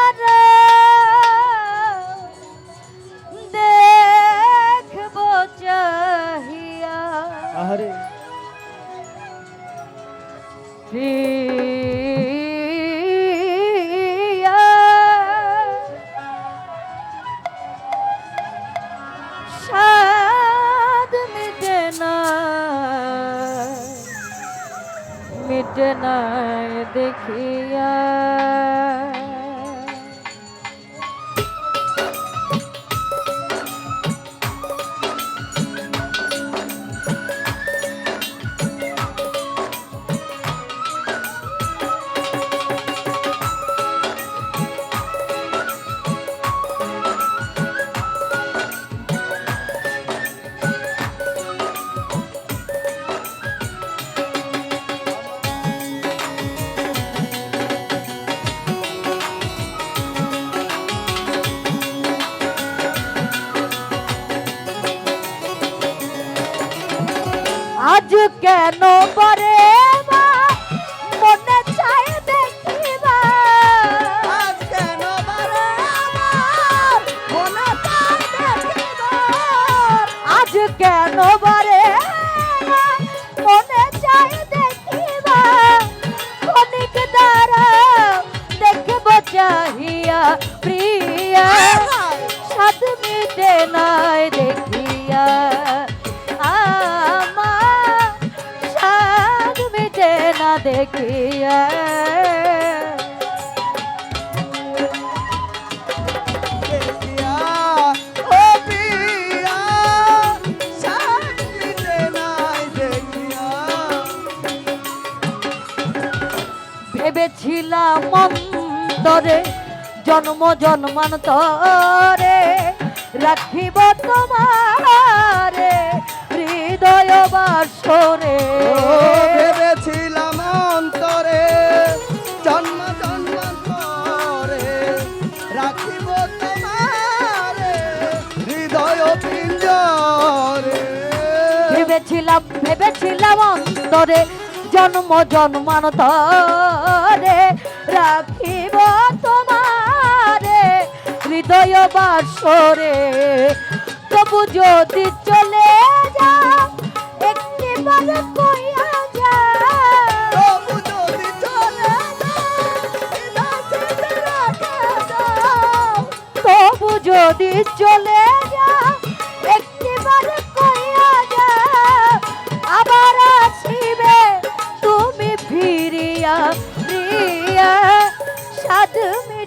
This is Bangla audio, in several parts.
ক্ষণিক দ্বারা দেখব চাহিয়া আহারে। প্রিয়া সাদ মিটে না মিটে না দেখিয়া। আজ কেন মা? মনে চাই দেখিবা। আজ কেন আমার? মনে চায় দেখিবার? আজ কেন মা? মনে চাই দেখিবা। ক্ষণিক দ্বারা দেখব চাহিয়া প্রিয়া দেখিয়া। ভেবেছিলাম অন্তরে জন্ম জন্মান্তরে রাখিব তোমারে হৃদয় বাসরে ভেবেছিলাম ভেবেছিলাম অন্তরে জন্ম জন্মান্তরে। রাখিব তোমারে হৃদয় বাসরে। তবু যদি চলে কইয়া যাও। তবু যদি চলে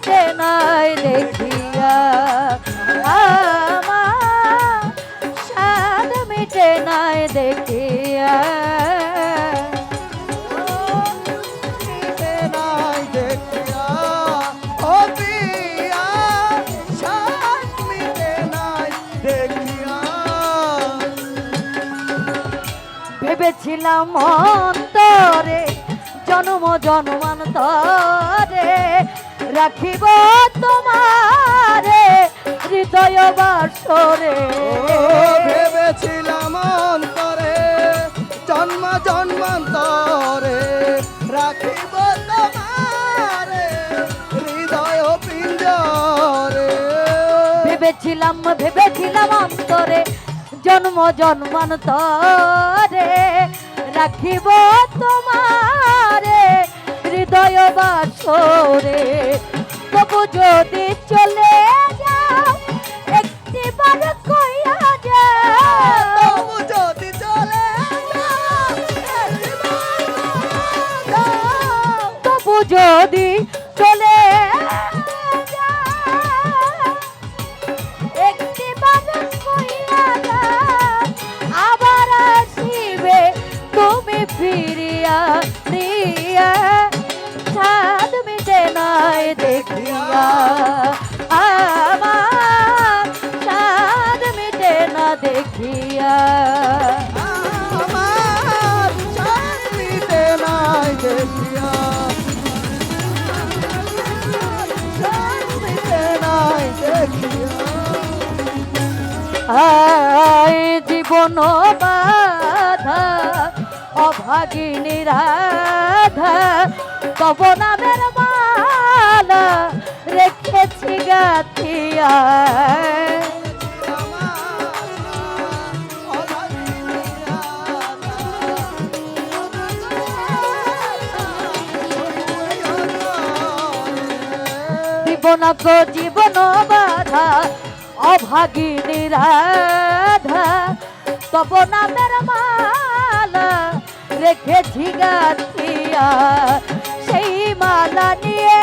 মিটে নাই দেখিয়া আমার সাদ মিটে নাই দেখিয়া। ভেবেছিলাম অন্তরে জন্ম জন্মান্তরে রাখিব তোমারে হৃদয় বাসরে ভেবেছিলাম অন্তরে জন্ম জন্মান্তরে রাখিব তোমারে হৃদয় পিঞ্জরে। ভেবেছিলাম ভেবেছিলাম অন্তরে জন্ম জন্মান্তরে রাখিব তোমারে হৃদয় বাসরে তবু যদি চলে যাও একটিবার কইয়া যাও তবু যদি চলে যাও, যাও। তবু যদি আয় জীবন বাধা অভাগিনী রাধা তব নামের মালা রেখেছি গাথিয়া। জীবন বাধা অভাগিনী রাধা তব নামের মালা রেখেছি গাথিয়া সেই মালা নিয়ে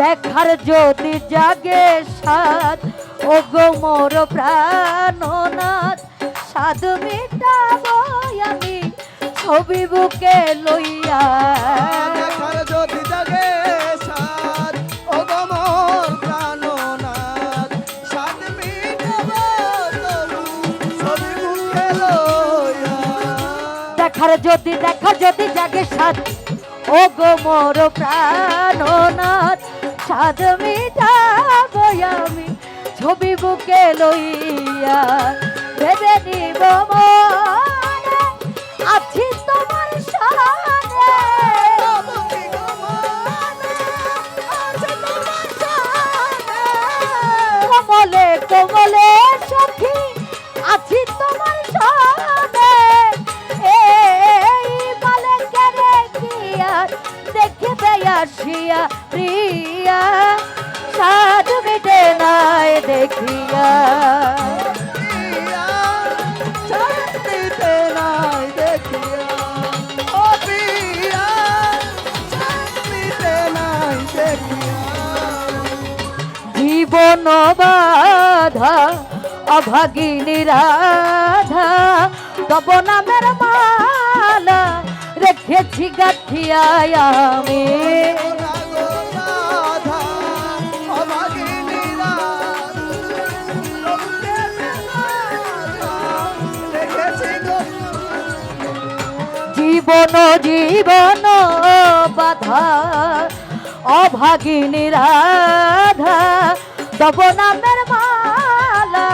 দেখার যদি জাগে সাদ ও গো মোর প্রাণনাথ সাধ মিটাবো আমি ছবি বুকে লইয়া। যদি দেখার যদি দেখা, যদি জাগে সাত ও গো মোর প্রাণনাথ সাদ মিটাবো আমি, ছবি বুকে লইয়া ভেবে নিব মনে, আছি তোমার সাথে। সাধ মিটে নাই দেখিয়া। জীবন বাধা অভাগিনী রাধা তব নামের মালা রেখেছি গাঠিয়ায় আমি জীবন জীবন বাধা অভাগিনী রাধা তব নামের মালা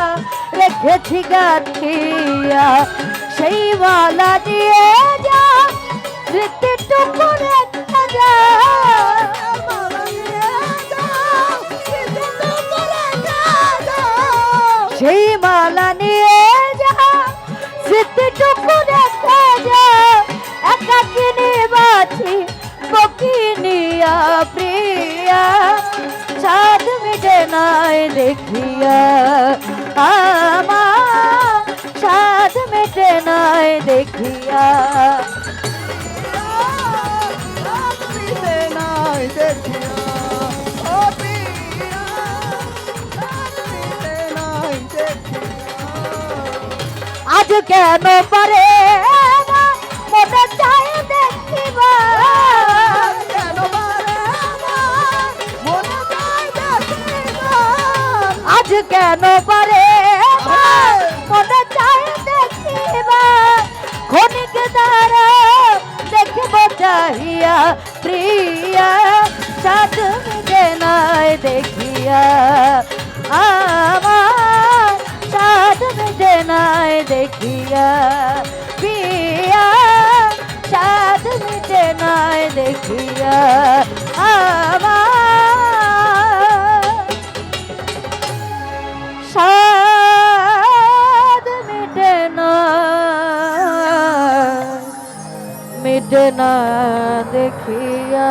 রেখেছি গাঠিয়া সেই মালা দিয়ে যা নাই দেখিয়া আমার সাধ মিটে নাই দেখিয়া। আজ কেন পারে কেন পারে? মনে চাই দেখিবা ক্ষণিক দ্বারা দেখব চাহিয়া, প্রিয়া, সাধ মিটে নাই দেখিয়া। আমার সাধ মিটে নাই দেখিয়া, প্রিয়া, সাধ মিটে নাই দেখিয়া। যেন দেখিয়া